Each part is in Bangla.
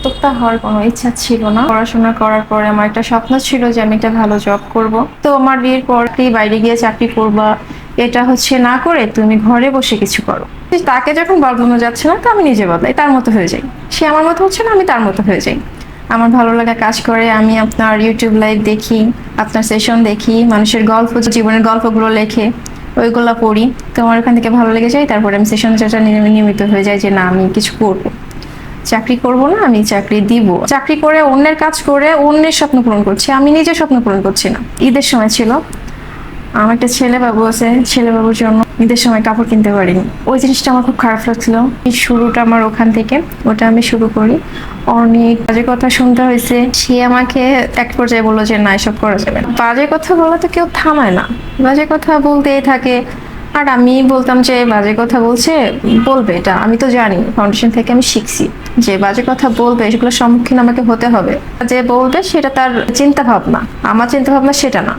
উদ্যোক্তা হওয়ার কোনো ইচ্ছা ছিল না। পড়াশোনা করার পরে আমার একটা স্বপ্ন ছিল যে আমি একটা ভালো জব করব। তো আমার বিয়ের পর বাইরে গিয়ে চাকরি করবা, এটা হচ্ছে না করে তুমি ঘরে বসে কিছু করো। তাকে যখন বদলানো যাচ্ছে না, তো আমি নিজে বদলাই, তার মতো হয়ে যাই। সে আমার মতো হচ্ছে না, আমি তার মতো হয়ে যাই। আমার ভালো লাগা কাজ করে, আমি আপনার ইউটিউব লাইভ দেখি, আপনার সেশন দেখি, মানুষের গল্প, জীবনের গল্পগুলো লেখে, ওইগুলো পড়ি। তো আমার ওখান থেকে ভালো লেগে যায়, তারপরে আমি সেশন যেটা নিয়মিত হয়ে যায় যে না, আমি কিছু করব। চাকরি করব না, আমি চাকরি দিব। চাকরি করে অন্যের কাজ করে অন্যের স্বপ্ন পূরণ করছি, আমি নিজের স্বপ্ন পূরণ করছি না। ঈদের সময় ছিল, আমার একটা ছেলে বাবু আছে ছেলে বাবুর জন্য ঈদের সময় কাপড় কিনতে পারিনি। ওই জিনিসটা আমার খুব খারাপ লাগছিল। শুরুটা আমার ওখান থেকে, ওটা আমি শুরু করি। অনেক বাজে কথা শুনতে হয়েছে। সে আমাকে এক পর্যায়ে বলল যে, না, এসব করা যাবে না। বাজে কথা বলা তো কেউ থামায় না। বাজে কথা বলতেই থাকে। আর আমি বলতাম যে বাজে কথা বলছে বলবে এটা। আমি তো জানি ফাউন্ডেশন থেকে আমি শিখছি যে বাজে কথা বলবে সেগুলোর সম্মুখীন আমাকে হতে হবে। যে বলবে সেটা তার চিন্তা ভাবনা আমার চিন্তা ভাবনা সেটা না।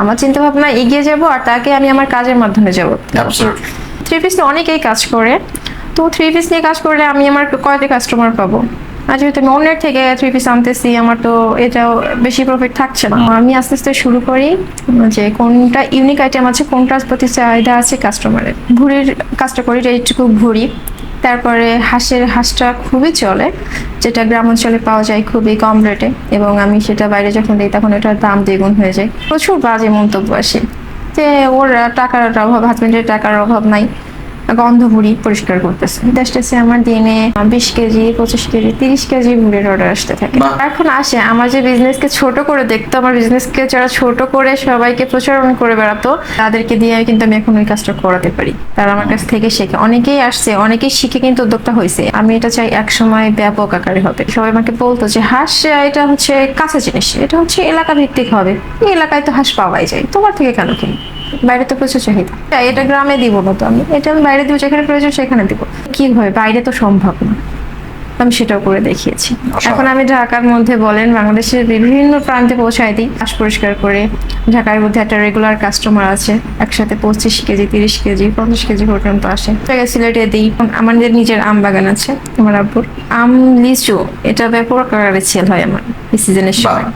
আমার চিন্তা ভাবনা এগিয়ে যাব আর তাকে আমি আমার কাজের মাধ্যমে যাব। থ্রি পিস অনেকেই কাজ করে। তো থ্রি পিস নিয়ে কাজ করলে আমি আমার কয়টা কাস্টমার পাবো? আর যেহেতু অন্যের থেকে থ্রি পিস আনতেছি, আমার তো এটাও বেশি প্রফিট থাকছে না। আমি আস্তে আস্তে শুরু করি যে কোনটা ইউনিক আইটেম আছে কোনটার প্রতি চাহিদা আছে কাস্টমারের ভুড়ির কাজটা করি, এইটুকু ভুড়ি। তারপরে হাঁসের হাঁসটা খুবই চলে, যেটা গ্রাম অঞ্চলে পাওয়া যায় খুবই কম রেটে এবং আমি সেটা বাইরে যখন দিই, তখন এটার দাম দ্বিগুণ হয়ে যায়। প্রচুর বাজে মন্তব্য আসে। যে ওর টাকার অভাব হাজবেন্ডের টাকার অভাব নাই। গন্ধ ভুড়ি পরিষ্কার করতেছে। আসতেছে আমার দিনে বিশ কেজি পঁচিশ কেজি তিরিশ কেজি ভুড়ির অর্ডার আসতে থাকে। এখন আসে আমার যে বিজনেসকে ছোট করে দেখতো আমার বিজনেসকে যারা ছোট করে সবাইকে প্রচারণ করে বেড়াতো তাদেরকে দিয়ে কিন্তু আমি এখন ওই কাজটা করাতে পারি। তারা আমার কাছ থেকে শেখে। অনেকেই আসছে অনেকেই শিখে কিন্তু উদ্যোক্তা হয়েছে। আমি এটা চাই এক সময় ব্যাপক আকারে হবে। সবাই আমাকে বলতো যে হাঁস এটা হচ্ছে কাঁচা জিনিস এটা হচ্ছে এলাকা ভিত্তিক হবে। এই এলাকায় তো হাঁস পাওয়াই যায়। তোমার থেকে কেন কিনি বাইরে তো প্রচুর চাহিদা। এটা গ্রামে দিব না তো আমি। এটা আমি বাইরে দিব যেখানে প্রয়োজন সেখানে দিব। কি হয় বাইরে তো সম্ভব না। আমি সেটাও করে দেখিয়েছি। এখন আমি ঢাকার মধ্যে বলেন বাংলাদেশের বিভিন্ন প্রান্তে পৌঁছায় দিই। শ্বাস পরিষ্কার করে ঢাকার মধ্যে একটা রেগুলার কাস্টমার আছে। একসাথে পঁচিশ কেজি তিরিশ কেজি পঞ্চাশ কেজি পর্যন্ত আসে। সিলেটে দিই। আমাদের নিজের আম বাগান আছে আমার আব্বুর। আম লিচু এটা ব্যাপক আকারে সেল হয় আমার এই সিজনের সময়।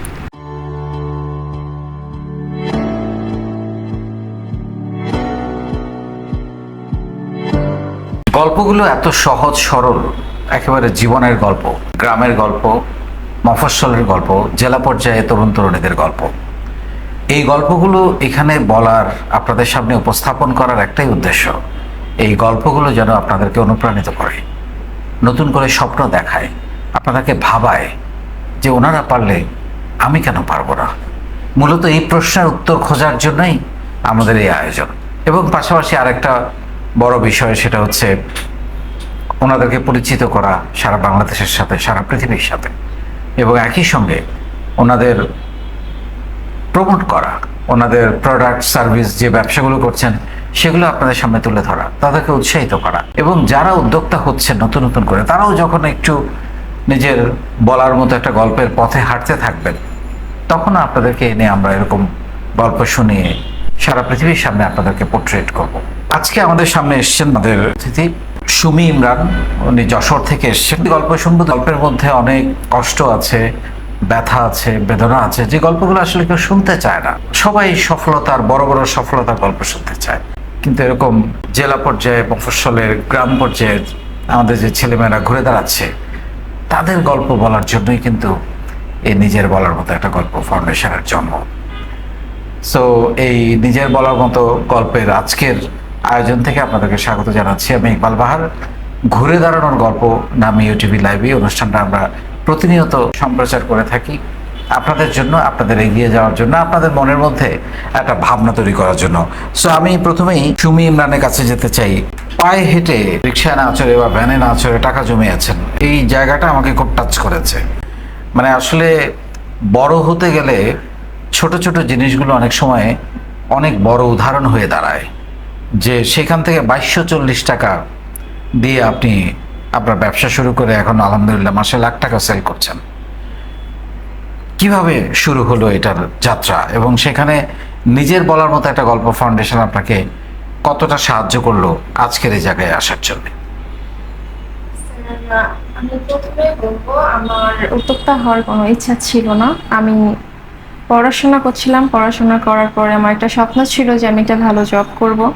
গল্পগুলো এত সহজ, সরল, একেবারে জীবনের গল্প, গ্রামের গল্প, মফস্বলের গল্প, জেলা পর্যায়ে তরুণ তরুণীদের গল্প। এই গল্পগুলো এখানে বলার, আপনাদের সামনে উপস্থাপন করার একটাই উদ্দেশ্য, এই গল্পগুলো যেন আপনাদেরকে অনুপ্রাণিত করে, নতুন করে স্বপ্ন দেখায়, আপনাদেরকে ভাবায় যে ওনারা পারলে আমি কেন পারব না। মূলত এই প্রশ্নের উত্তর খোঁজার জন্যই আমাদের এই আয়োজন। এবং পাশাপাশি আরেকটা বড় বিষয় সেটা হচ্ছে ওনাদেরকে পরিচিত করা সারা বাংলাদেশের সাথে, সারা পৃথিবীর সাথে। এবং একই সঙ্গে ওনাদের প্রমোট করা, ওনাদের প্রোডাক্ট সার্ভিস যে ব্যবসাগুলো করছেন, সেগুলো আপনাদের সামনে তুলে ধরা, তাদেরকে উৎসাহিত করা। এবং যারা উদ্যোক্তা হচ্ছে নতুন নতুন করে, তারাও যখন একটু নিজের বলার মতো একটা গল্পের পথে হাঁটতে থাকবেন, তখন আপনাদেরকে এনে আমরা এরকম গল্প শুনিয়ে সারা পৃথিবীর সামনে আপনাদেরকে পোর্ট্রেট করব। আজকে আমাদের সামনে এসছেন আমাদের অতিথি সুমি ইমরান। উনি যশোর থেকে এসছেন। গল্প শুনব। গল্পের মধ্যে অনেক কষ্ট আছে, ব্যথা আছে, বেদনা আছে। যে গল্পগুলো আসলে কেউ শুনতে চায় না। সবাই সফলতার, বড় বড় সফলতার গল্প শুনতে চায়। কিন্তু এরকম জেলা পর্যায়ে, মফস্বলের গ্রাম পর্যায়ে আমাদের যে ছেলেমেয়েরা ঘুরে দাঁড়াচ্ছে, তাদের গল্প বলার জন্যই কিন্তু এই নিজের বলার মতো একটা গল্প ফাউন্ডেশনের জন্ম। সো এই নিজের বলার মতো গল্পের আজকের আয়োজন থেকে আপনাদেরকে স্বাগত জানাচ্ছি আমি ইকবাল বাহার। ঘুরে দাঁড়ানোর গল্প নামে ইউটিভি লাইভে অনুষ্ঠানটা আমরা প্রতিনিয়ত সম্প্রচার করে থাকি। আপনাদের জন্য, আপনাদের এগিয়ে যাওয়ার জন্য, আপনাদের মনের মধ্যে একটা ভাবনা তৈরি করার জন্য। সো আমি প্রথমেই সুমি ইমরানের কাছে যেতে চাই। পায়ে হেঁটে রিক্সায় না চড়ে বা ভ্যানে না চড়ে টাকা জমে জমিয়েছেন এই জায়গাটা আমাকে খুব টাচ করেছে। মানে আসলে বড় হতে গেলে ছোট ছোট জিনিসগুলো অনেক সময় অনেক বড় উদাহরণ হয়ে দাঁড়ায়। যে সেখান থেকে বাইশশো চল্লিশ টাকা দিয়ে আপনি আপনার ব্যবসা শুরু করে এখন আলহামদুলিল্লাহ মাসে লাখ টাকা সেল করছেন। কীভাবে শুরু হলো এটার যাত্রা? এবং সেখানে নিজের বলার মতো একটা গল্প ফাউন্ডেশন আপনাকে কতটা সাহায্য করল আজকের এই জায়গায় আসার জন্য? আমি বলব, আমার উদ্যোক্তা হওয়ার কোনো ইচ্ছা ছিল না। আমি পড়াশোনা করছিলাম। পড়াশোনা করার পরে আমার একটা স্বপ্ন ছিল যে আমি একটা ভালো জব করব।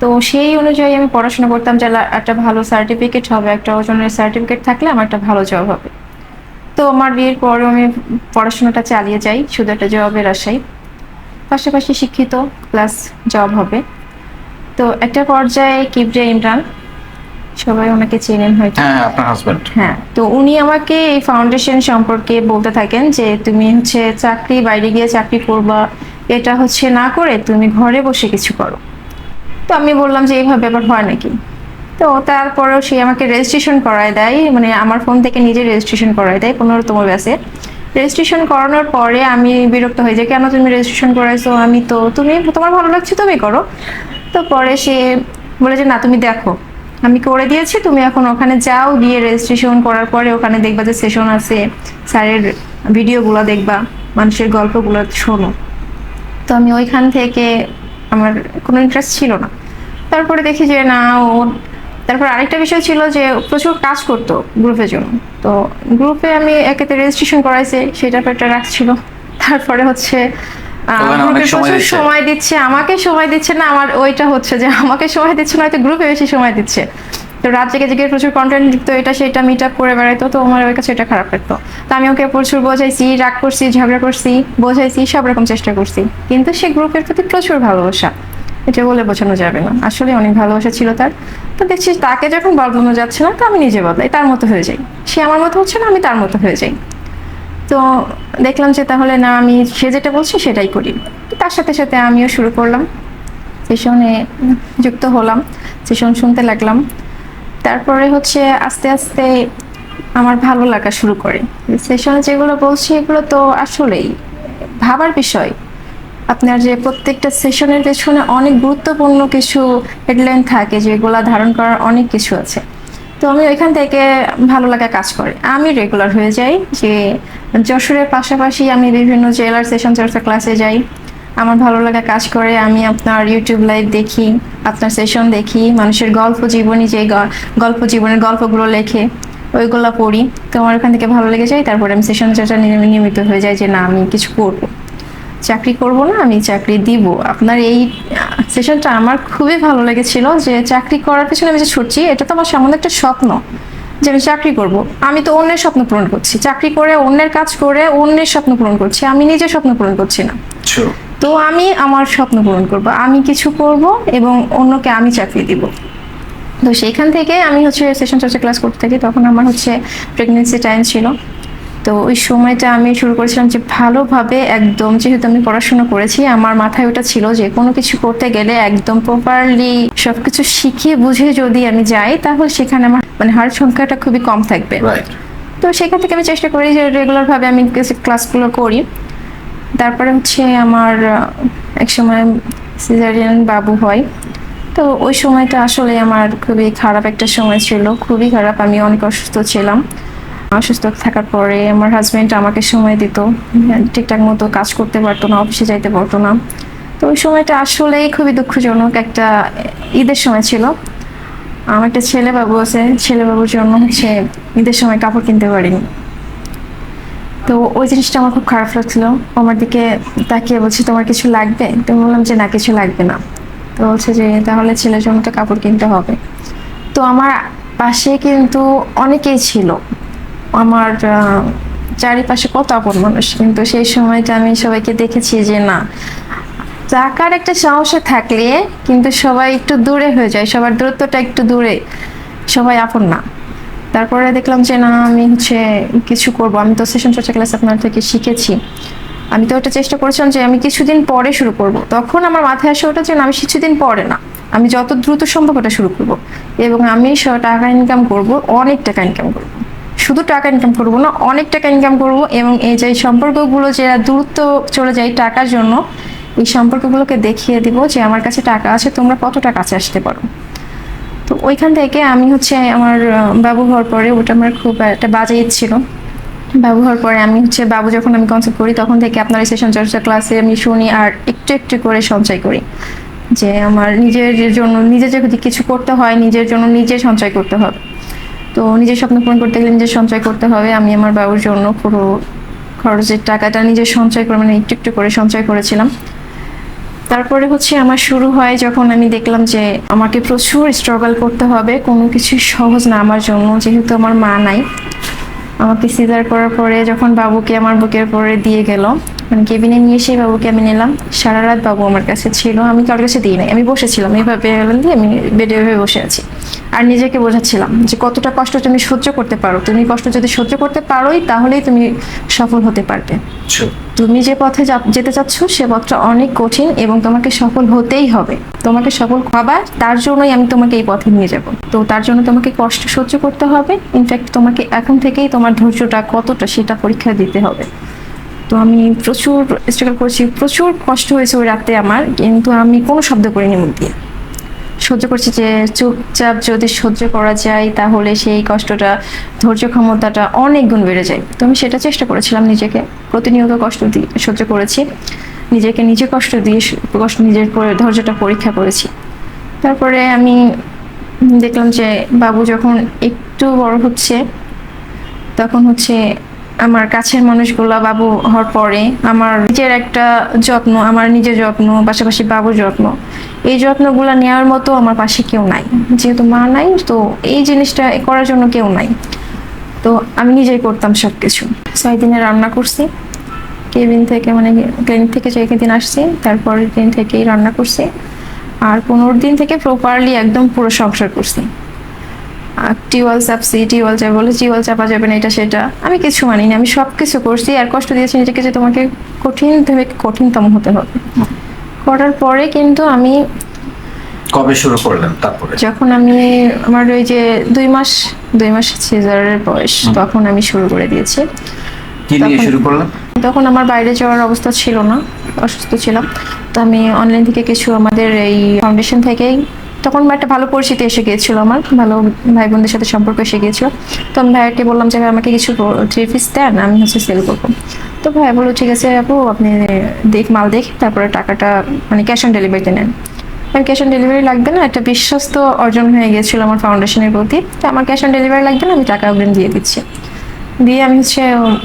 তো সেই অনুযায়ী আমি পড়াশোনা করতাম যে একটা ভালো সার্টিফিকেট হবে একটা ওজনের সার্টিফিকেট থাকলে আমার একটা ভালো জব হবে। তো আমার বিয়ের পরেও আমি পড়াশোনাটা চালিয়ে যাই শুধু একটা জবের আশায়। পাশাপাশি শিক্ষিত প্লাস জব হবে। তো একটা পর্যায়ে কিবরিয়া ইমরান সবাই ওনাকে চেনেন হয়তো। হ্যাঁ আপনার হাজবেন্ড হ্যাঁ তো উনি আমাকে এই ফাউন্ডেশন সম্পর্কে বলতে থাকেন যে তুমি হচ্ছে চাকরি বাইরে গিয়ে চাকরি করবা এটা হচ্ছে না করে তুমি ঘরে বসে কিছু করো। তো আমি বললাম যে, এইভাবে ব্যাপার হয় নাকি? তো তারপরেও সে আমাকে রেজিস্ট্রেশন করায় দেয় মানে আমার ফোন থেকে নিজে রেজিস্ট্রেশন করায় দেয়, পনেরোতম ব্যাসে রেজিস্ট্রেশন করানোর পরে আমি বিরক্ত হয়ে যাই, কেন তুমি রেজিস্ট্রেশন করাইছো? আমি তো, তুমি, তোমার ভালো লাগছে, তুমি করো। তো পরে সে বলে যে, না, তুমি দেখো, আমি করে দিয়েছি, তুমি এখন ওখানে যাও, গিয়ে রেজিস্ট্রেশন করার পরে ওখানে দেখবা যে সেশন আছে, স্যারের ভিডিওগুলো দেখবা, মানুষের গল্পগুলো শোনো। তো আমি ওইখান থেকে আমার কোনো ইন্টারেস্ট ছিল না। তারপরে দেখি যে না ও তারপর আরেকটা বিষয় ছিল যে প্রচুর কাজ করতো গ্রুপের জন্য। তো গ্রুপে আমি একেতে রেজিস্ট্রেশন করাইছি সেটা একটা রাখছিল। তারপরে হচ্ছে প্রচুর সময় দিচ্ছে আমাকে সময় দিচ্ছে না আমার ওইটা হচ্ছে যে আমাকে সময় দিচ্ছে না হয়তো গ্রুপে বেশি সময় দিচ্ছে। তো রাত জেগে জেগে প্রচুর কন্টেন্ট লিখতো এটা সেটা মিট আপ করে বেড়াইতো, তো আমার ওই কাছে এটা খারাপ লাগতো। তো আমি ওকে প্রচুর বোঝাইছি, রাগ করছি, ঝগড়া করছি, বোঝাইছি, সব রকম চেষ্টা করছি। কিন্তু সে গ্রুপের প্রতি প্রচুর ভালোবাসা। এটা বলে বোঝানো যাবে না। আসলে অনেক ভালোবাসা ছিল তার। তো দেখছি তাকে যখন বদলানো যাচ্ছে না, তো আমি নিজে বদলাই, তার মতো হয়ে যাই। সে আমার মতো হচ্ছে না, আমি তার মতো হয়ে যাই। তো দেখলাম যে তাহলে না, আমি সে যেটা বলছে সেটাই করি। তার সাথে সাথে আমিও শুরু করলাম। সেশনে যুক্ত হলাম। সেশন শুনতে লাগলাম। তারপরে হচ্ছে আস্তে আস্তে আমার ভালো লাগা শুরু করে। সেশনে যেগুলো বলছি এগুলো তো আসলেই। ভাবার বিষয়। আপনার যে প্রত্যেকটা সেশনের পেছনে অনেক গুরুত্বপূর্ণ কিছু হেডলাইন থাকে যেগুলো ধারণ করার অনেক কিছু আছে। তো আমি ওইখান থেকে ভালো লাগা কাজ করে। আমি রেগুলার হয়ে যাই যে যশোরের পাশাপাশি আমি বিভিন্ন জেলার সেশন চর্চা ক্লাসে যাই। আমার ভালো লাগা কাজ করে, আমি আপনার ইউটিউব লাইভ দেখি, আপনার সেশন দেখি, মানুষের গল্প জীবনী যে গল্প জীবনের গল্পগুলো লেখে, ওইগুলো পড়ি। তো আমার ওখান থেকে ভালো লেগে যায়, তারপরে আমি সেশন চর্চা নিয়মিত হয়ে যায় যে না, আমি কিছু করব। চাকরি করব না, আমি চাকরি দিব। আপনার এই সেশনটা আমার খুবই ভালো লেগেছিল যে চাকরি করার পিছনে আমি যে ছুটছি, এটা তো আমার সামনে একটা স্বপ্ন যে আমি চাকরি করব। আমি তো অন্যের স্বপ্ন পূরণ করছি। চাকরি করে, অন্যের কাজ করে, অন্যের স্বপ্ন পূরণ করছি। আমি নিজের স্বপ্ন পূরণ করছি না। তো আমি আমার স্বপ্ন পূরণ করব। আমি কিছু করব এবং অন্যকে আমি চাকরি দিব। তো সেইখান থেকে আমি হচ্ছে সেশন চর্চা ক্লাস করতে থাকি। তখন আমার হচ্ছে প্রেগনেন্সি টাইম ছিল। তো ওই সময়টা আমি শুরু করেছিলাম যে ভালোভাবে একদম যেহেতু আমি পড়াশোনা করেছি আমার মাথায় ওটা ছিল যে কোনো কিছু করতে গেলে একদম প্রপারলি সব কিছু শিখিয়ে বুঝে যদি আমি যাই তাহলে সেখানে আমার মানে হার সংখ্যাটা খুবই কম থাকবে। তো সেখান থেকে আমি চেষ্টা করি যে রেগুলারভাবে আমি ক্লাসগুলো করি। তারপরে হচ্ছে আমার এক সময় সিজারিয়ান বাবু হয়। তো ওই সময়টা আসলে আমার খুবই খারাপ একটা সময় ছিল, খুবই খারাপ। আমি অনেক অসুস্থ ছিলাম। অসুস্থ থাকার পরে আমার হাজব্যান্ড আমাকে সময় দিত। ঠিকঠাক মতো কাজ করতে পারতো না অফিসে যাইতে পারতো না। তো ওই সময়টা আসলেই খুবই দুঃখজনক একটা ঈদের সময় ছিল। আমার একটা ছেলে বাবু আছে, ছেলে বাবুর জন্য হচ্ছে ঈদের সময় কাপড় কিনতে পারিনি। তো ওই জিনিসটা আমার খুব খারাপ লাগছিল। আমার দিকে তাকিয়ে বলছে, তোমার কিছু লাগবে? তো বললাম যে, না, কিছু লাগবে না। তো বলছে যে, তাহলে ছেলের জন্য তো কাপড় কিনতে হবে। তো আমার পাশে কিন্তু অনেকেই ছিল। আমার চারিপাশে কত আপন মানুষ, কিন্তু সেই সময়টা আমি সবাইকে দেখেছি যে, না। টাকার একটা সমস্যা থাকলে কিন্তু সবাই একটু দূরে হয়ে যায়, সবার দূরত্বটা একটু দূরে। সবাই আপন না। তারপরে দেখলাম যে, না, আমি হচ্ছে কিছু করব। আমি তো সেশন চর্চা ক্লাস আপনার থেকে শিখেছি। আমি তো ওটা চেষ্টা করেছিলাম যে, আমি কিছুদিন পরে শুরু করব। তখন আমার মাথায় আসে ওটা যে আমি কিছুদিন পরে না। আমি যত দ্রুত সম্ভব ওটা শুরু করব এবং আমি টাকা ইনকাম করব, অনেক টাকা ইনকাম করব। শুধু টাকা ইনকাম করব না, অনেক টাকা ইনকাম করব এবং এই যে সম্পর্কগুলো যে দূরত্ব চলে যায় টাকার জন্য, এই সম্পর্কগুলোকে দেখিয়ে দিব যে, আমার কাছে টাকা আছে, তোমরা কতটা কাছে আসতে পারো। ওইখান থেকে আমি হচ্ছে আমার বাবু হওয়ার পরে ওটা আমার খুব একটা বাজে ছিল। বাবু হওয়ার পরে আমি হচ্ছে, বাবু যখন আমি কনসেপ্ট করি তখন থেকে আপনার সেশন চর্চা ক্লাসে আমি শুনি আর একটু একটু করে সঞ্চয় করি। যে আমার নিজের জন্য নিজে যদি কিছু করতে হয় নিজের জন্য নিজে সঞ্চয় করতে হবে। তো নিজের স্বপ্ন পূরণ করতে গেলে নিজের সঞ্চয় করতে হবে। আমি আমার বাবুর জন্য পুরো খরচের টাকাটা নিজের সঞ্চয় করে মানে একটু একটু করে সঞ্চয় করেছিলাম। তারপরে হচ্ছে আমার শুরু হয় যখন আমি দেখলাম যে আমাকে প্রচুর স্ট্রাগল করতে হবে, কোনো কিছু সহজ না আমার জন্য, যেহেতু আমার মা নাই। আমাকে সিজার করার পরে যখন বাবুকে, আমার বুকের পরে দিয়ে গেল মানে কেবিনে নিয়ে এসে বাবুকে আমি নিলাম। সারা রাত বাবু আমার কাছে ছিল, আমি কারোর কাছে দিই নাই, আমি বসেছিলাম। এইভাবে দিয়ে আমি বেডে বসে আছি। আর নিজেকে বোঝাচ্ছিলাম যে কতটা কষ্ট তুমি সহ্য করতে পারো। তুমি কষ্ট যদি সহ্য করতে পারোই তাহলেই তুমি সফল হতে পারবে। তুমি যে পথে যেতে চাচ্ছ সে পথটা অনেক কঠিন এবং তোমাকে সফল হতেই হবে। তোমাকে সফল হবার তার জন্যই আমি তোমাকে এই পথে নিয়ে যাব। তো তার জন্য তোমাকে কষ্ট সহ্য করতে হবে। ইনফ্যাক্ট তোমাকে এখন থেকেই তোমার ধৈর্যটা কতটা সেটা পরীক্ষা দিতে হবে। তো আমি প্রচুর স্ট্রাগল করেছি প্রচুর কষ্ট হয়েছে ওই রাতে আমার কিন্তু আমি কোনো শব্দ করিনি মুখ দিয়ে। সহ্য করছি যে চুপচাপ যদি সহ্য করা যায়, তাহলে সেই কষ্টটা, ধৈর্য ক্ষমতাটা অনেক গুণ বেড়ে যায়। তো আমি সেটা চেষ্টা করেছিলাম নিজেকে। প্রতিনিয়ত কষ্ট দিয়ে সহ্য করেছি। নিজেকে নিজে কষ্ট দিয়ে কষ্ট, নিজের ধৈর্যটা পরীক্ষা করেছি। তারপরে আমি দেখলাম যে বাবু যখন একটু বড় হচ্ছে, তখন হচ্ছে আমার কাছের মানুষগুলো বাবু হওয়ার পরে আমার নিজের একটা যত্ন, আমার নিজের যত্ন, পাশাপাশি বাবুর যত্ন। এই যত্নগুলো নেওয়ার মতো আমার পাশে কেউ নাই। যেহেতু মা নাই, তো এই জিনিসটা করার জন্য কেউ নাই। তো আমি নিজেই করতাম সব কিছু ছয় দিনে রান্না করছি। কেবিন থেকে মানে ক্লিনিক থেকে যে দিন আসছি, তারপরের দিন থেকেই রান্না করছি। আর পনেরো দিন থেকে প্রপারলি একদম পুরো সংসার করছি। টিউবওয়েল চাপছি টিউবওয়েল চাপ বলে টিউবওয়েল চাপা যাবে না এটা সেটা। আমি কিছু মানি না আমি সব কিছু করছি আর কষ্ট দিয়েছি নিজেকে যে তোমাকে কঠিন থেকে কঠিনতম হতে হবে। করার পরে কিন্তু আমি কবে শুরু করলেন তারপরে? যখন আমি আমার ওই যে দুই মাস দুই মাস সিজারের বয়স তখন আমি শুরু করে দিয়েছি। কি নিয়ে শুরু করলেন? তখন আমার বাইরে যাওয়ার অবস্থা ছিল না অসুস্থ ছিলাম। তো আমি অনলাইন থেকে কিছু আমাদের এই ফাউন্ডেশন থেকেই তখন একটা ভালো পরিচিতি এসে গিয়েছিল আমার, ভালো ভাই বোনদের সাথে সম্পর্ক এসে গিয়েছিল। তো আমি ভাইয়াকে বললাম যে আমাকে কিছু থ্রি পিস দেন, আমি হচ্ছে সেল করব। তো ভাই বলল, ঠিক আছে আপু, আপনি দেখ, মাল দেখ, তারপরে টাকাটা মানে ক্যাশ অন ডেলিভারিতে নেন। আমি ক্যাশ অন ডেলিভারি লাগবে না, একটা বিশ্বস্ত অর্জন হয়ে গিয়েছিল আমার ফাউন্ডেশনের প্রতি। তো আমার ক্যাশ অন ডেলিভারি লাগবে না, আমি টাকা অগ্রিম দিয়ে দিচ্ছি। দিয়ে আমি হচ্ছে,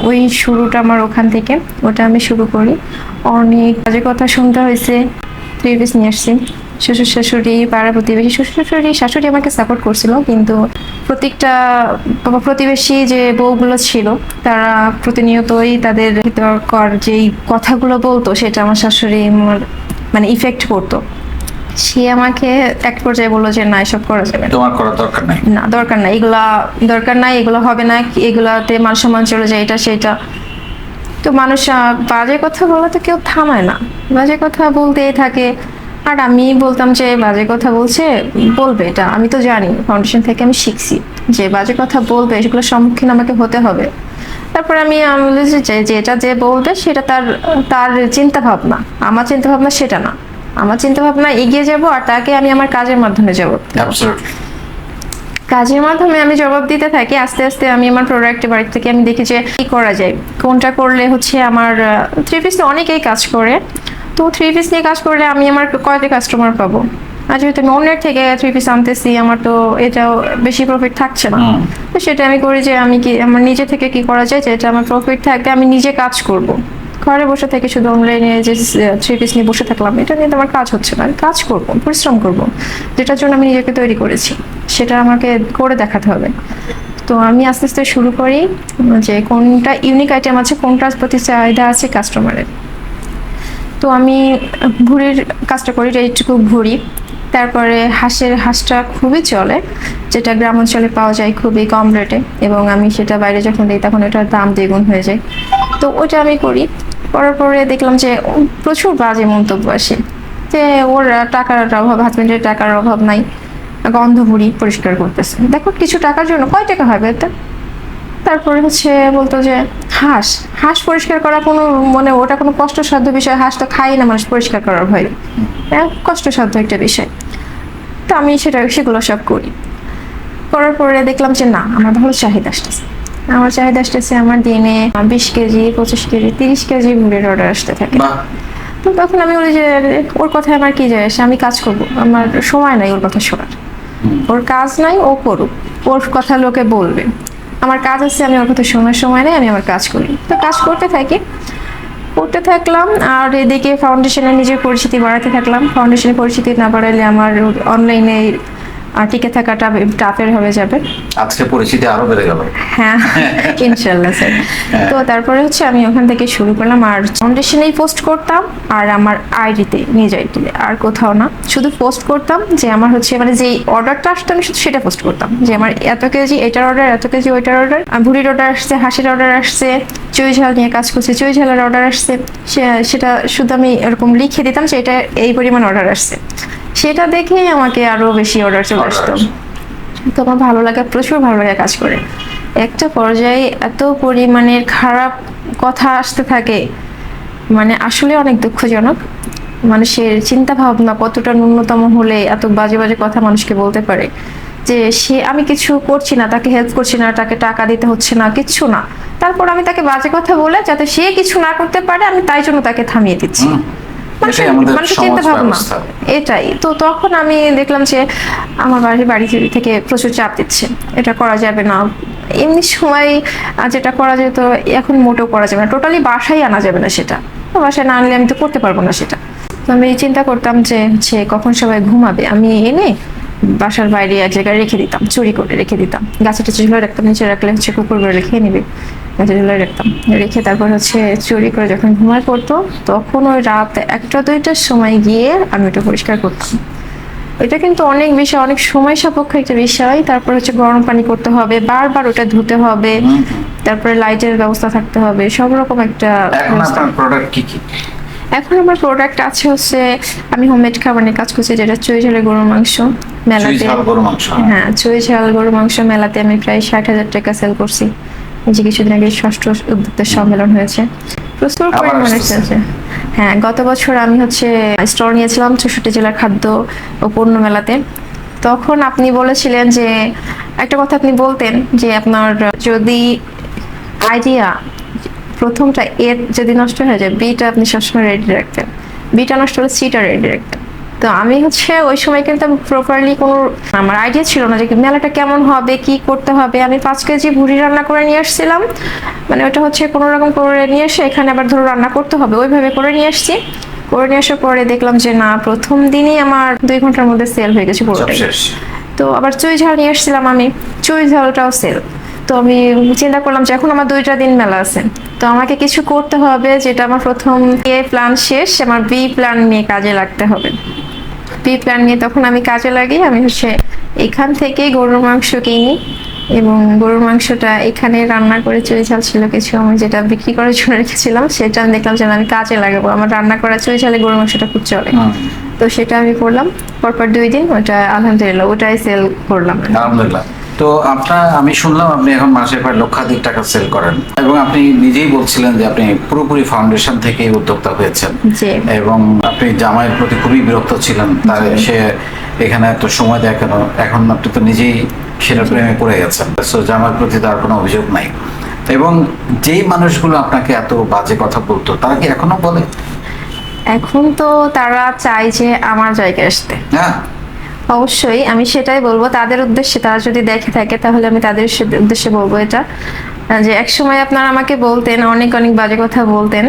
ওই শুরুটা আমার ওখান থেকে, ওটা আমি শুরু করি। অনেক কাজের কথা শুনতে হয়েছে থ্রি পিস নিয়ে আসছি। শ্বশুর শাশুড়ি পাড়া প্রতিবেশী শ্বশুর শাশুড়ি শাশুড়ি আমাকে সাপোর্ট করছিল কিন্তু প্রত্যেকটা প্রতিবেশী যে বউগুলো ছিল তারা প্রতিনিয়তই তাদের কর যেই কথাগুলো বলতো সেটা আমার শাশুড়ি আমার মানে ইফেক্ট করতো। সে আমাকে এক পর্যায়ে বলল যে না এসব করা যাবে না। তোমার করার দরকার নাই? না দরকার নাই। এগুলা দরকার নাই এগুলো হবে না এগুলাতে মান সম্মান চলে যায় এটা সেটা। তো মানুষ বাজে কথা বলা তো কেউ থামায় না। বাজে কথা বলতেই থাকে। আর আমি বলতাম যে বাজে কথা বলছে বলবে এটা। আমি তো জানি ফাউন্ডেশন থেকে আমি শিখছি যে বাজে কথা বলবে সেগুলোর সম্মুখীন আমাকে হতে হবে। তারপর আমি বলেছি যে যেটা যে বলবে সেটা তার তার চিন্তা ভাবনা আমার চিন্তা ভাবনা সেটা না। আমার চিন্তা ভাবনা এগিয়ে যাব আর তাকে আমি আমার কাজের মাধ্যমে যাব Absolutely. কাজের মাধ্যমে আমি জবাব দিতে থাকি আস্তে আস্তে আমি আমার প্রোডাক্ট বাড়ি থেকে আমি দেখি যে কি করা যায়। কোনটা করলে হচ্ছে আমার থ্রি পিস অনেকেই কাজ করে। তো থ্রি পিস নিয়ে কাজ করলে আমি আমার কয়টা কাস্টমার পাবো? আর যেহেতু আমি অন্যের থেকে থ্রি পিস আনতেছি আমার তো এটাও বেশি প্রফিট থাকছে না। তো সেটা আমি করি যে আমি কি আমার নিজে থেকে কি করা যায় যে এটা আমার প্রফিট থাকবে আমি নিজে কাজ করব। ঘরে বসে থেকে শুধু অনলাইনে যে থ্রি পিস নিয়ে বসে থাকলাম এটা নিয়ে তো আমার কাজ হচ্ছে না আমি কাজ করব পরিশ্রম করব। যেটার জন্য আমি নিজেকে তৈরি করেছি সেটা আমাকে করে দেখাতে হবে। তো আমি আস্তে আস্তে শুরু করি যে কোনটা ইউনিক আইটেম আছে কোনটার প্রতি চাহিদা আছে কাস্টমারের তো আমি ভুঁড়ির কাজটা করি এইটুকু ভুঁড়ি। তারপরে হাঁসের হাঁসটা খুবই চলে, যেটা গ্রাম অঞ্চলে পাওয়া যায় খুবই কম রেটে এবং আমি সেটা বাইরে যখন দিই তখন এটার দাম দ্বিগুণ হয়ে যায়। তো ওটা আমি করি। করার পরে দেখলাম যে প্রচুর বাজে মন্তব্য আসে, যে ওর টাকার অভাব, হাজবেন্ডের টাকার অভাব নাই, গন্ধ ভুঁড়ি পরিষ্কার করতেছে। দেখো, কিছু টাকার জন্য কয় টাকা হবে এটা তারপরে হচ্ছে বলতো যে হাঁস হাঁস পরিষ্কার করা কোনো মানে ওটা কোনো কষ্টসাধ্য বিষয় হাঁস তো খাই না মানুষ পরিষ্কার করার ভয়। হ্যাঁ, কষ্টসাধ্য একটা বিষয়। তো আমি সেটা সেগুলো সব করি। করার পরে দেখলাম যে না আমার ভালো চাহিদা আসতেছে। আমার চাহিদা আসতেছে আমার দিনে বিশ কেজি পঁচিশ কেজি তিরিশ কেজি ভুঁড়ির অর্ডার আসতে থাকে। তো তখন আমি বলি যে ওর কথায় আমার কি যায় আসে আমি কাজ করব। আমার সময় নাই ওর কথা শোনার। ওর কাজ নাই ও করুক। ওর কথা লোকে বলবে। আমার কাজ আছে, আমি ওর কথা শোনার সময় নেই, আমি আমার কাজ করি। তো কাজ করতে থাকি। করতে থাকলাম, আর এদিকে ফাউন্ডেশনে নিজের পরিচিতি বাড়াতে থাকলাম। ফাউন্ডেশনের পরিচিতি না বাড়ালে আমার অনলাইনে টিকে থাকাটা টাফের হয়ে যাবে। আজকে পরিচিতি আরও বেড়ে গেল। হ্যাঁ ইনশাল্লাহ স্যার। তো তারপরে হচ্ছে আমি ওখান থেকে শুরু করলাম আর ফাউন্ডেশনেই পোস্ট করতাম আর আমার আইডিতে নিজ আইডিতে আর কোথাও না। শুধু পোস্ট করতাম যে আমার হচ্ছে মানে যেই অর্ডারটা আসতো আমি শুধু সেটা পোস্ট করতাম। যে আমার এত কেজি এটার অর্ডার এত কেজি ওইটার অর্ডার ভুড়ির অর্ডার আসছে হাসির অর্ডার আসছে চুই ঝাল নিয়ে কাজ করছে চুই ঝালের অর্ডার আসছে। সেটা শুধু আমি এরকম লিখে দিতাম যে এটা এই পরিমাণ অর্ডার আসছে। সেটা দেখেই আমাকে আরও বেশি অর্ডার চলে আসতো। তো আমার ভালো লাগে প্রচুর ভালো লাগে কাজ করে। একটা পর্যায়ে এত পরিমাণের খারাপ কথা আসতে থাকে মানে আসলে অনেক দুঃখজনক। মানুষের চিন্তা ভাবনা কতটা ন্যূনতম হলে এত বাজে বাজে কথা মানুষকে বলতে পারে যে সে আমি কিছু করছি না তাকে হেল্প করছি না তাকে টাকা দিতে হচ্ছে না কিচ্ছু না। তারপর আমি তাকে বাজে কথা বলে যাতে সে কিছু না করতে পারে আমি তাই জন্য তাকে থামিয়ে দিচ্ছি। মানুষের এটাই চিন্তা ভাবনা তো তখন আমি দেখলাম যে আমার বাড়ির বাড়ি থেকে প্রচুর চাপ দিচ্ছে। এটা করা যাবে না। এমনি সময় যেটা করা যেত এখন মোটেও করা যাবে না। টোটালি বাসায় আনা যাবে না সেটা। বাসায় না আনলে আমি তো করতে পারব না সেটা। তো আমি চিন্তা করতাম যে হচ্ছে কখন সবাই ঘুমাবে। আমি এনে বাসার বাইরে এক জায়গায় রেখে দিতাম। চুরি করে রেখে দিতাম। গাছে টাছে ঝুলে রাখতাম। নিচে রাখলে হচ্ছে কুকুরগুলো রেখে নিবে। গাছে ঝুলে রাখতাম। রেখে তারপর হচ্ছে চুরি করে যখন ঘুমায় পড়তো তখন ওই রাত একটা দুইটার সময় গিয়ে আমি ওটা পরিষ্কার করতাম। এটা কিন্তু অনেক বিষয় অনেক সময় সাপেক্ষ একটা বিষয়। তারপর হচ্ছে গরম পানি করতে হবে বারবার ওটা ধুতে হবে তারপরে লাইটের ব্যবস্থা থাকতে হবে সব রকম একটা এখন প্রোডাক্ট কি কি? এখন আমার প্রোডাক্ট আছে হচ্ছে আমি হোমমেড খাবার নিয়ে কাজ করছি যেটা চুই ঝালের গরুর মাংস মেলাতে। মাংস হ্যাঁ। চুই ঝাল গরুর মাংস মেলাতে আমি প্রায় ষাট হাজার টাকা সেল করছি। এই যে কিছুদিন আগে ষষ্ঠ উদ্যোক্তা সম্মেলন হয়েছে। প্রচুর পরিমাণে। চলছে হ্যাঁ গত বছর আমি হচ্ছে স্টল নিয়েছিলাম চৌষট্টি জেলার খাদ্য ও পণ্য মেলাতে। তখন আপনি বলেছিলেন যে একটা কথা আপনি বলতেন যে আপনার যদি আইডিয়া প্রথমটা এ যদি নষ্ট হয়ে যায় বিটা আপনি সবসময় রেডি রাখতেন বিটা নষ্ট হলে সিটা রেডি রাখতেন তো আমি হচ্ছে ওই সময় কিন্তু প্রপারলি কোনো আমার আইডিয়া ছিল না যে মেলাটা কেমন হবে কি করতে হবে। আমি পাঁচ কেজি ভুড়ি রান্না করে নিয়ে আসছিলাম। মানে ওটা হচ্ছে কোনো রকম করে নিয়ে এসে এখানে আবার ধরো রান্না করতে হবে ওইভাবে করে নিয়ে আসছি। করে নিয়ে আসার পরে দেখলাম যে না প্রথম দিনই আমার দুই ঘণ্টার মধ্যে সেল হয়ে গেছে পুরোটাই। তো আবার চুই ঝাল নিয়ে এসেছিলাম আমি। চুই ঝালটাও সেল তো আমি চিন্তা করলাম যে এখন আমার দুইটা দিন মেলা আছে। তো আমাকে কিছু করতে হবে যেটা আমার প্রথম এ প্ল্যান শেষ আমার বি প্ল্যান নিয়ে কাজে লাগতে হবে। বি প্ল্যান নিয়ে তখন আমি কাজে লাগি আমি হচ্ছে এখান থেকে গরুর মাংস কিনি এবং গরুর মাংসটা এখানে রান্না করে চুই ঝাল ছিল কিছু আমি যেটা বিক্রি করার জন্য রেখেছিলাম সেটা আমি দেখলাম যে আমি কাজে লাগাবো। আমার রান্না করা চুই ঝালে গরুর মাংসটা খুব চলে। তো সেটা আমি করলাম। পরপর দুই দিন ওটা আলহামদুলিল্লাহ ওটাই সেল করলাম। আলহামদুলিল্লাহ। তো আপনার আমি শুনলাম আপনি এখন মাসে প্রায় লক্ষাধিক টাকা সেল করেন। এবং আপনি নিজেই বলছিলেন যে আপনি পুরোপুরি ফাউন্ডেশন থেকে উদ্যোক্তা হয়েছেন। এবং আপনি জামাইয়ের প্রতি খুবই বিরক্ত ছিলেন। তার সে এখানে এত সময় দেয় কেন? এখন আপনি তো নিজেই সেটা প্রেমে পড়ে গেছেন। সো জামাইয়ের প্রতি তার কোনো অভিযোগ নাই। এবং যেই মানুষগুলো আপনাকে এত বাজে কথা বলতো তারা কি এখনও বলে? এখন তো তারা চায় যে আমার জায়গায় আসতে। হ্যাঁ। অবশ্যই আমি সেটাই বলব। তাদের উদ্দেশ্যে, তারা যদি দেখে থাকে, তাহলে আমি তাদের উদ্দেশ্যে বলব এটা। যে এক সময় আপনারা আমাকে বলতেন, অনেক অনেক বাজে কথা বলতেন,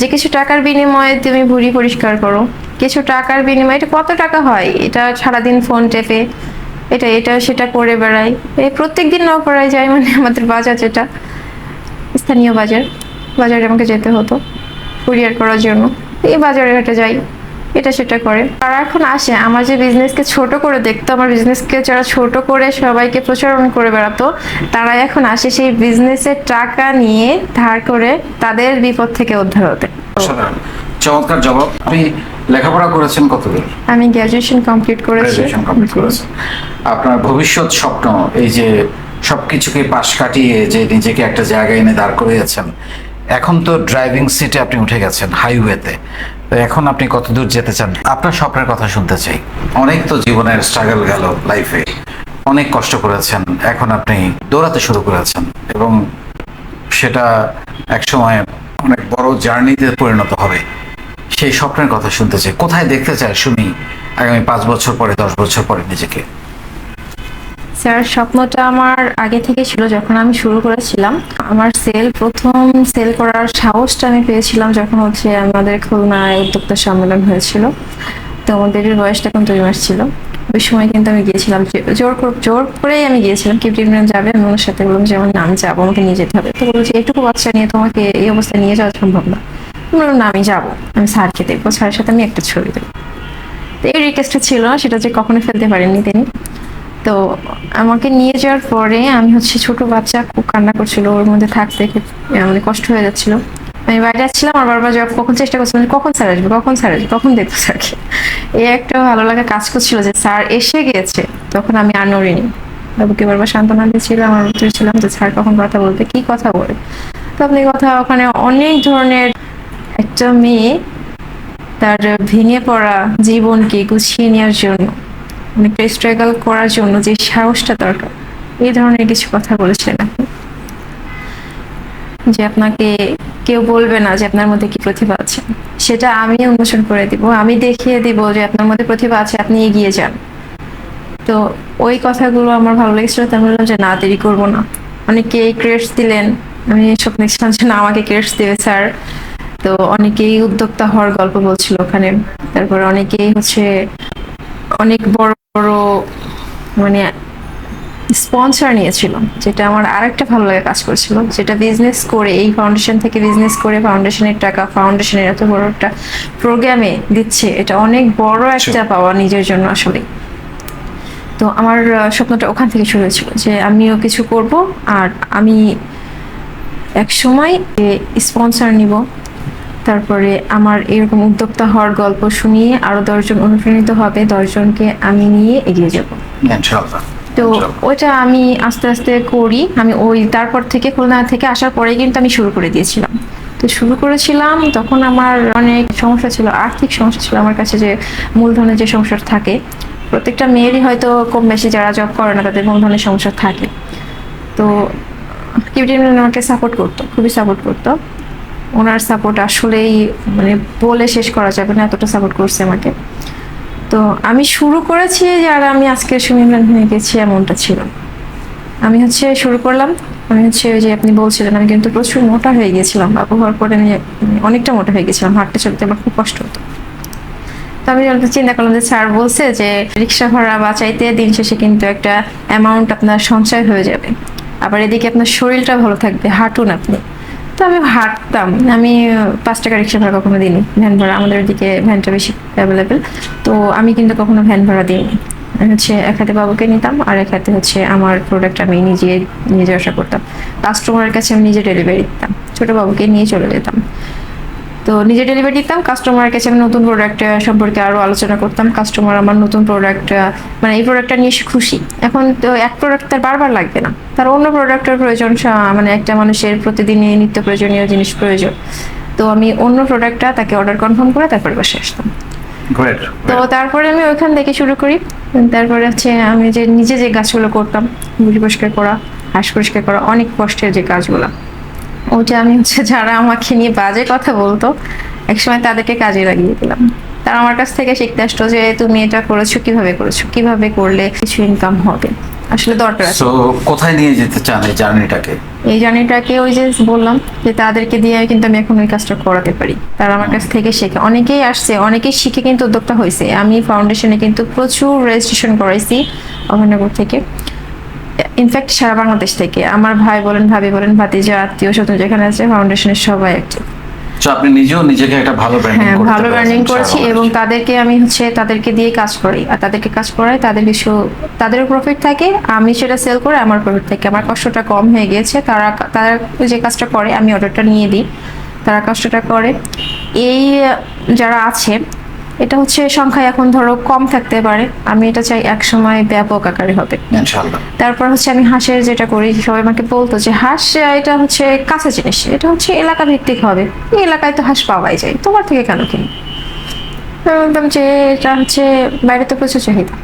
যে কিছু টাকার বিনিময়ে তুমি ভুড়ি পরিষ্কার করো। কিছু টাকার বিনিময়ে, এটা কত টাকা হয়? এটা সারাদিন ফোন টেপে, এটা এটা, সেটা করে বেড়াই এই প্রত্যেক দিন নাও করাই যায় মানে আমাদের বাজার যেটা। স্থানীয় বাজার, বাজারে আমাকে যেতে হতো, কুরিয়ার করার জন্য। এই বাজারে ঘাটে যাই। এটা সেটা করে। তারা এখন আসে আমার যে বিজনেসকে ছোট করে দেখতো আমার বিজনেসকে যারা ছোট করে সবাইকে প্রচারণ করে বেড়াতো তারা এখন আসে সেই বিজনেসের টাকা নিয়ে ধার করে তাদের বিপদ থেকে উদ্ধার হতে। চমৎকার জবাব। আপনি লেখাপড়া করেছেন কতদূর আমি গ্র্যাজুয়েশন কমপ্লিট করেছি। কমপ্লিট করেছেন। আপনার ভবিষ্যৎ স্বপ্ন এই যে সবকিছুকে পাশ কাটিয়ে যে নিজেকে একটা জায়গায় এনে দাঁড় করিয়েছেন এখন তো ড্রাইভিং সিটে আপনি উঠে গেছেন হাইওয়েতে এখন আপনি কত দূর যেতে চান? আপনার স্বপ্নের কথা শুনতে চাই। অনেক তো জীবনের স্ট্রাগল গেল লাইফে অনেক কষ্ট করেছেন, এখন আপনি দৌড়াতে শুরু করেছেন এবং সেটা একসময় অনেক বড় জার্নিতে পরিণত হবে। সেই স্বপ্নের কথা শুনতে চাই। কোথায় দেখতে চাই শুনি আগামী পাঁচ বছর পরে, দশ বছর পরে নিজেকে? স্যার, স্বপ্নটা আমার আগে থেকে ছিল যখন আমি শুরু করেছিলাম। আমার সেল, প্রথম সেল করার সাহসটা আমি পেয়েছিলাম যখন হচ্ছে আমাদের খুলনায় উদ্যোক্তা সম্মেলন হয়েছিল। তো আমার বেবির বয়সটা এখন দুই মাস ছিল। ওই সময় কিন্তু আমি গিয়েছিলাম জোর জোর করেই আমি গিয়েছিলাম, কি ট্রিটমেন্ট যাবে, আমি ওনার সাথে বললাম যে, আমার নাম যাব, আমাকে নিয়ে যেতে হবে। তো বলছি এটুকু বাচ্চা নিয়ে তোমাকে এই অবস্থায় নিয়ে যাওয়া সম্ভব না। বললাম, না, আমি যাব। আমি স্যারকে দেখব, স্যারের সাথে আমি একটা ছবি দেবো তো এই রিকোয়েস্টটা ছিল না, সেটা যে কখনো ফেলতে পারেননি তিনি। তো আমাকে নিয়ে যাওয়ার পরে আমি হচ্ছে ছোট বাচ্চা খুব কান্না করছিল, ওর মধ্যে থাকতে মানে কষ্ট হয়ে যাচ্ছিল। আমি বাইরে যাচ্ছিলাম আর বারবার যখন কখন চেষ্টা করছিলাম কখন স্যার আসবে, কখন স্যার আসবে, কখন দেখব স্যারকে। এই একটা ভালো লাগা কাজ করছিল যে স্যার এসে গিয়েছে, তখন আমি আর নড়িনি। বাবুকে বারবার সান্ত্বনা দিচ্ছিলাম আমার ভিতরে ছিলাম যে স্যার কখন কথা বলবে, কি কথা বলে তো আপনি কথা ওখানে অনেক ধরনের একটা মেয়ে তার ভেঙে পড়া জীবনকে গুছিয়ে নেওয়ার জন্য অনেকটা স্ট্রাগল করার জন্য যে সাহসটা দরকার, এই ধরনের কিছু কথা বলেছিলেন আপনি? যে আপনাকে কেউ বলবে না যে আপনার মধ্যে কি প্রতিভা আছে। সেটা আমি উন্মোচন করে দিব, আমি দেখিয়ে দিব যে আপনার মধ্যে প্রতিভা আছে, আপনি এগিয়ে যান। তো ওই কথাগুলো আমার ভালো লেগেছিল আমি বললাম যে না, দেরি করব না। অনেকেই ক্রেডস দিলেন, আমি স্বপ্ন দেখছিলাম যে না, আমাকে ক্রেডস দেবে স্যার। তো অনেকেই উদ্যোক্তা হওয়ার গল্প বলছিল ওখানে। তারপর অনেকেই হচ্ছে অনেক বড় বড় মানে স্পন্সর নিয়েছিল যেটা আমার আরেকটা ভালো লাগে কাজ করছিল যেটা বিজনেস করে এই ফাউন্ডেশন থেকে বিজনেস করে ফাউন্ডেশনের টাকা ফাউন্ডেশনের এত বড় একটা প্রোগ্রামে দিচ্ছে এটা অনেক বড় একটা পাওয়া নিজের জন্য আসলে। তো আমার স্বপ্নটা ওখান থেকে শুরু হয়েছিল যে আমিও কিছু করব আর আমি এক সময় স্পন্সর নিব। তারপরে আমার এরকম উদ্যোক্তা হওয়ার গল্প শুনিয়ে আরও দশজন অনুপ্রাণিত হবে দশজনকে আমি নিয়ে এগিয়ে যাব। তো ওটা আমি আস্তে আস্তে করি। আমি ওই তারপর থেকে খুলনা থেকে আসার পরে কিন্তু আমি শুরু করে দিয়েছিলাম। তো শুরু করেছিলাম তখন আমার অনেক সমস্যা ছিল আর্থিক সমস্যা ছিল আমার কাছে যে মূলধনের যে সমস্যা থাকে। প্রত্যেকটা মেয়েরই হয়তো কম বেশি যারা জব করে না তাদের মূলধনের সমস্যা থাকে। তো কিউটি আমাকে সাপোর্ট করতো খুবই সাপোর্ট করতো। ওনার সাপোর্ট আসলেই মানে বলে শেষ করা যাবে না, এতটা সাপোর্ট করছে আমাকে। তো আমি শুরু করেছি যে আর আমি আজকে সুমিমরান হয়ে গেছি এমনটা ছিল। আমি হচ্ছে শুরু করলাম। আমি হচ্ছে ওই যে আপনি বলছিলেন, আমি কিন্তু প্রচুর মোটা হয়ে গেছিলাম, বাবু হওয়ার পরে আমি মানে অনেকটা মোটা হয়ে গেছিলাম, হাঁটতে চলতে আমার খুব কষ্ট হতো। তো আমি চিন্তা করলাম যে স্যার বলছে যে রিক্সা ভাড়া বাঁচাইতে দিন শেষে কিন্তু একটা অ্যামাউন্ট আপনার সঞ্চয় হয়ে যাবে। আবার এদিকে আপনার শরীরটা ভালো থাকবে, হাঁটুন আপনি। তো আমি হাঁটতাম আমি পাঁচ টাকা রিক্সা ভাড়া কখনো দিইনি। ভ্যান ভাড়া আমাদের ওদিকে ভ্যানটা বেশি অ্যাভেলেবেল তো আমি কিন্তু কখনো ভ্যান ভাড়া দিইনি। হচ্ছে এক হাতে বাবুকে নিতাম আর এক হাতে হচ্ছে আমার প্রোডাক্ট আমি নিজে যাওয়া আসা করতাম। কাস্টমারের কাছে আমি নিজে ডেলিভারি দিতাম। ছোট বাবুকে নিয়ে চলে যেতাম। তো নিজে ডেলিভারি দিতাম কাস্টমারের কাছে আমি নতুন প্রোডাক্ট সম্পর্কে আরও আলোচনা করতাম। কাস্টমার আমার নতুন প্রোডাক্ট মানে এই প্রোডাক্টটা নিয়ে সে খুশি। এখন তো এক প্রোডাক্ট তার বারবার লাগবে না। তার অন্য প্রোডাক্টের প্রয়োজন মানে একটা মানুষের প্রতিদিনই নিত্য প্রয়োজনীয় জিনিস প্রয়োজন। তো আমি অন্য প্রোডাক্টটা তাকে অর্ডার কনফার্ম করে তারপরে বাসে আসতাম। তো তারপরে আমি ওইখান থেকে শুরু করি। তারপরে হচ্ছে আমি যে নিজে যে গাছগুলো করতাম মুরগি পরিষ্কার করা হাঁস পরিষ্কার করা অনেক কষ্টের যে কাজগুলো। ওটা আমি হচ্ছে যারা আমাকে নিয়ে বাজে কথা বলতো একসময় তাদেরকে কাজে লাগিয়ে দিলাম। তারা আমার কাছ থেকে শিখতে আসতো যে তুমি এটা করেছ কীভাবে করেছ? কীভাবে করলে কিছু ইনকাম হবে? আসলে দরকার আছে। কোথায় নিয়ে যেতে চান এই জার্নিটাকে? এই জার্নিটাকে ওই যে বললাম যে তাদেরকে দিয়ে কিন্তু আমি এখন ওই কাজটা করাতে পারি। তারা আমার কাছ থেকে শেখে। অনেকেই আসছে অনেকেই শিখে কিন্তু উদ্যোক্তা হয়েছে। আমি ফাউন্ডেশনে কিন্তু প্রচুর রেজিস্ট্রেশন করাইছি অভয়নগর থেকে। ইনফ্যাক্ট সারা বাংলাদেশ থেকে আমার ভাই বলেন ভাবি বলেন ভাতিজা আত্মীয় স্বজন যেখানে আছে ফাউন্ডেশনের সবাই অ্যাক্টিভ আপনি নিজেও নিজেকে একটা ভালো ব্র্যান্ডিং করতে ভালো রানিং করেছি এবং তাদেরকে আমি হচ্ছে তাদেরকে দিয়ে কাজ করি। আর তাদেরকে কাজ করাই তাদের কিছু তাদেরও প্রফিট থাকে আমি সেটা সেল করে আমার প্রফিট থাকে। আমার কষ্টটা কম হয়ে গিয়েছে তারা তারা যে কাজটা করে আমি অর্ডারটা নিয়ে দিই তারা কষ্টটা করে। এই যারা আছে এটা হচ্ছে সংখ্যায় এখন ধরো কম থাকতে পারে। আমি এটা চাই এক সময় ব্যাপক আকারে হবে। তারপর হচ্ছে আমি হাঁসের যেটা করি সবাই আমাকে বলতো যে হাঁস এটা হচ্ছে কাঁচা জিনিস এটা হচ্ছে এলাকা ভিত্তিক হবে। এই এলাকায় তো হাঁস পাওয়াই যায়। তোমার থেকে কেন কিনি? বলতাম যে এটা হচ্ছে বাইরে তো প্রচুর চাহিদা।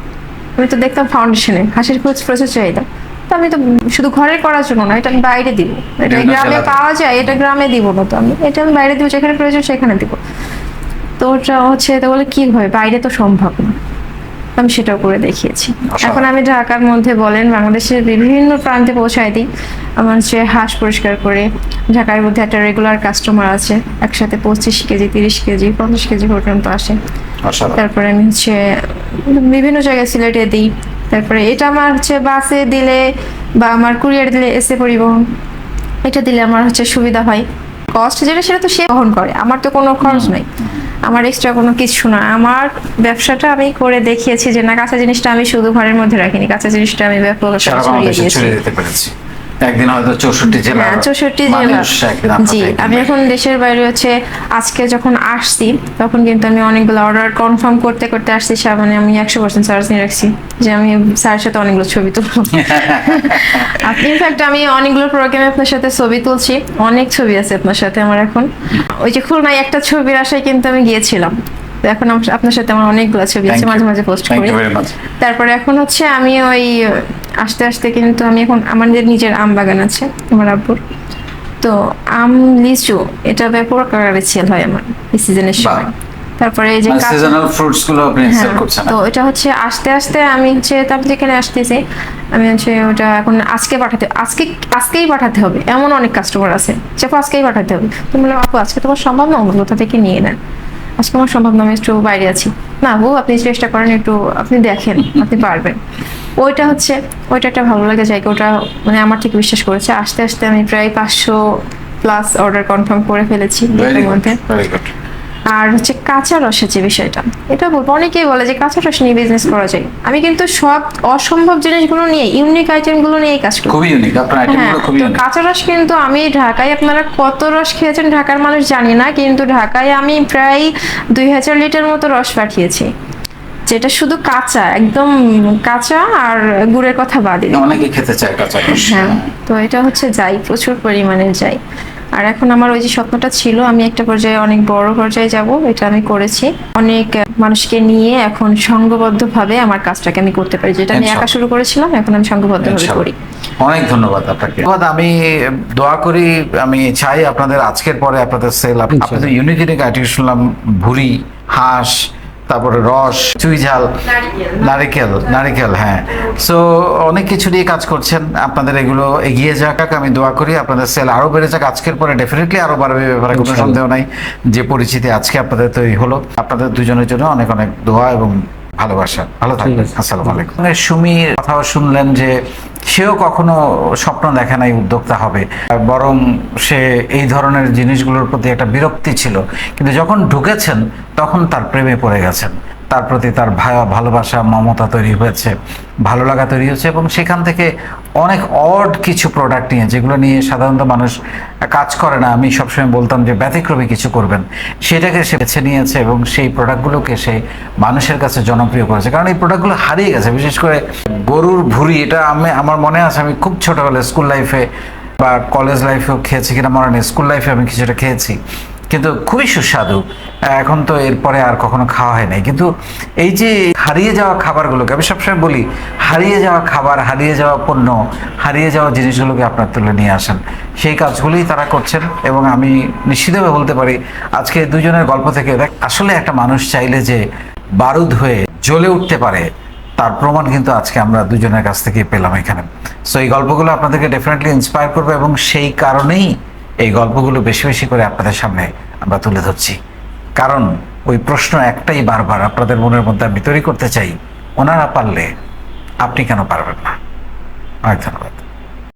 আমি তো দেখতাম ফাউন্ডেশনে হাঁসের প্রচুর প্রচুর চাহিদা। তো আমি তো শুধু ঘরে করার জন্য না এটা আমি বাইরে দিব। এটা গ্রামে পাওয়া যায় এটা গ্রামে দিব না তো আমি। এটা আমি বাইরে দিব যেখানে প্রয়োজন সেখানে দিব। তো ওটা হচ্ছে তো বলে কি হয়? বাইরে তো সম্ভব না। আমি সেটাও করে দেখিয়েছি। এখন আমি ঢাকার মধ্যে বলেন বাংলাদেশের বিভিন্ন প্রান্তে পৌঁছায় দিই। আমার হচ্ছে হাঁস পরিষ্কার করে ঢাকার মধ্যে একটা রেগুলার কাস্টমার আছে একসাথে পঁচিশ কেজি তিরিশ কেজি পঞ্চাশ কেজি পর্যন্ত আসে। তারপরে আমি হচ্ছে বিভিন্ন জায়গায় সিলেটে দিই। তারপরে এটা আমার হচ্ছে বাসে দিলে বা আমার কুরিয়ার দিলে এসে পরিবহন। এটা দিলে আমার হচ্ছে সুবিধা হয়। কস্ট যেটা সেটা তো সে বহন করে। আমার তো কোনো খরচ নাই। আমার এক্সট্রা কোনো কিছু না। আমার ব্যবসাটা আমি করে দেখিয়েছি যে না কাঁচা জিনিসটা আমি শুধু ঘরের মধ্যে রাখিনি। কাঁচা জিনিসটা আমি ব্যাপক ছড়িয়ে দিয়েছি। একদিন হয়তো চৌষট্টি জেলা হ্যাঁ চৌষট্টি জেলা জি আমি এখন দেশের বাইরে হচ্ছে আজকে যখন আসছি তখন কিন্তু আমি অনেকগুলো অর্ডার কনফার্ম করতে করতে আসছি মানে আমি একশো পার্সেন্ট চার্জ নিয়ে রাখছি যে আমি স্যারের সাথে অনেকগুলো ছবি তুলবো। ইনফ্যাক্ট আমি অনেকগুলো প্রোগ্রামে আপনার সাথে ছবি তুলছি অনেক ছবি আছে আপনার সাথে আমার এখন। ওই যে খুলনায় একটা ছবির আশায় কিন্তু আমি গিয়েছিলাম। এখন আপনার সাথে আমার অনেকগুলো ছবি আছে মাঝে মাঝে পোস্ট করি। তারপরে এখন হচ্ছে আমি ওই আস্তে আস্তে কিন্তু আমি এখন আমাদের নিজের আম বাগান আছে আমার আব্বুর তো আম লিচু এটা ব্যাপক আকারে সেল হয় আমার এই সিজনের সময়। তারপরে এই যে সিজনাল ফ্রুটসগুলো আপনি সেল হ্যাঁ, করছেন তো এটা হচ্ছে আস্তে আস্তে আমি হচ্ছে তারপর যেখানে আসতেছি আমি হচ্ছে ওটা এখন আজকে পাঠাতে আজকে আজকেই পাঠাতে হবে। এমন অনেক কাস্টমার আছে যে আজকেই পাঠাতে হবে। তো বললাম আপু আজকে তোমার সম্ভব না অন্য কোথা থেকে নিয়ে নেন। আজকে আমার সম্ভব না আমি একটু বাইরে আছি। না বউ আপনি চেষ্টা করেন একটু আপনি দেখেন আপনি পারবেন। ওইটা হচ্ছে ওইটা একটা ভালো লাগে জায়গা ওটা মানে আমার ঠিক বিশ্বাস করেছে। আস্তে আস্তে আমি প্রায় পাঁচশো প্লাস অর্ডার কনফার্ম করে ফেলেছি। মধ্যে। আর হচ্ছে কাঁচা রসের যে বিষয়টা এটা বলব। অনেকেই বলে যে কাঁচা রস নিয়ে বিজনেস করা যায়। আমি কিন্তু সব অসম্ভব জিনিসগুলো নিয়ে ইউনিক আইটেমগুলো নিয়েই কাজ করি খুবই ইউনিক আপনার হ্যাঁ আইটেমগুলো খুবই ইউনিক কাঁচা রস কিন্তু আমি ঢাকায় আপনারা কত রস খেয়েছেন ঢাকার মানুষ জানি না কিন্তু ঢাকায় আমি প্রায় দুই হাজার লিটার মতো রস পাঠিয়েছি। যেটা শুধু কাঁচা একদম কাঁচা আর গুড়ের কথা বাদে অনেকে খেতে চায় কাঁচা রস। হ্যাঁ তো এটা হচ্ছে যাই প্রচুর পরিমাণে যাই। আর এখন আমার ওই যে স্বপ্নটা ছিল আমি একটা পর্যায়ে অনেক বড় পর্যায়ে যাব এটা আমি করেছি। অনেক মানুষকে নিয়ে এখন সংঘবদ্ধভাবে আমার কাজটাকে আমি করতে পারি যেটা আমি একা শুরু করেছিলাম এখন আমি সংঘবদ্ধভাবে। করি। অনেক ধন্যবাদ আপনাকে। ধন্যবাদ আমি দোয়া করি আমি চাই আপনাদের আজকের পরে আপনাদের সেল আপনাদের ইউনিক ইউনিক আইটেম শুনলাম ভুরি হাঁস তারপরে রস চুইঝাল নারিকেল। নারিকেল হ্যাঁ। সো অনেক কিছু নিয়ে কাজ করছেন। আপনাদের এগুলো এগিয়ে যাক আমি দোয়া করি আপনাদের সেল আরও বেড়ে যাক। আজকের পরে ডেফিনেটলি আরও বাড়বে ব্যাপারে কোনো সন্দেহ নাই। যে পরিচিতি আজকে আপনাদের তৈরি হলো আপনাদের দুজনের জন্য অনেক অনেক দোয়া এবং ভালোবাসা। ভালো থাকবেন। আসসালামু আলাইকুম। সুমির কথাও শুনলেন যে সেও কখনো স্বপ্ন দেখে নাই উদ্যোক্তা হবে। বরং সে এই ধরনের জিনিসগুলোর প্রতি একটা বিরক্তি ছিল। কিন্তু যখন ঢুকেছেন তখন তার প্রেমে পড়ে গেছেন। তার প্রতি তার ভায়া, ভালোবাসা, মমতা তৈরি হয়েছে, ভালো লাগা তৈরি হয়েছে এবং সেখান থেকে অনেক অড কিছু প্রোডাক্ট নিয়ে, যেগুলো নিয়ে সাধারণত মানুষ কাজ করে না। আমি সবসময় বলতাম যে ব্যতিক্রমী কিছু করবেন। সেটাকে সে বেছে নিয়েছে এবং সেই প্রোডাক্টগুলোকে সে মানুষের কাছে জনপ্রিয় করেছে। কারণ এই প্রোডাক্টগুলো হারিয়ে গেছে। বিশেষ করে গরুর ভুঁড়ি, এটা আমি, আমার মনে আছে, আমি খুব ছোটোবেলায় স্কুল লাইফে বা কলেজ লাইফেও খেয়েছি কিনা, মনে নেই। স্কুল লাইফে আমি কিছুটা খেয়েছি। কিন্তু খুবই সুস্বাদু। এখন তো এরপরে আর কখনো খাওয়া হয় নাই। কিন্তু এই যে হারিয়ে যাওয়া খাবারগুলোকে, আমি সবসময় বলি, হারিয়ে যাওয়া খাবার, হারিয়ে যাওয়া পণ্য, হারিয়ে যাওয়া জিনিসগুলোকে আপনার তুলে নিয়ে আসেন। সেই কাজগুলোই তারা করছেন এবং আমি নিশ্চিতভাবে বলতে পারি, আজকে দুজনের গল্প থেকে দেখ, আসলে একটা মানুষ চাইলে যে বারুদ হয়ে জ্বলে উঠতে পারে, তার প্রমাণ কিন্তু আজকে আমরা দুজনের কাছ থেকে পেলাম এখানে। সো এই গল্পগুলো আপনাদেরকে ডেফিনেটলি ইন্সপায়ার করবে এবং সেই কারণেই এই গল্পগুলো বেশি বেশি করে আপনাদের সামনে আমরা তুলে ধরছি। কারণ ওই প্রশ্ন একটাই বারবার আপনাদের মনের মধ্যে আমি তৈরি করতে চাই, ওনারা পারলে আপনি কেন পারবেন না? অনেক ধন্যবাদ।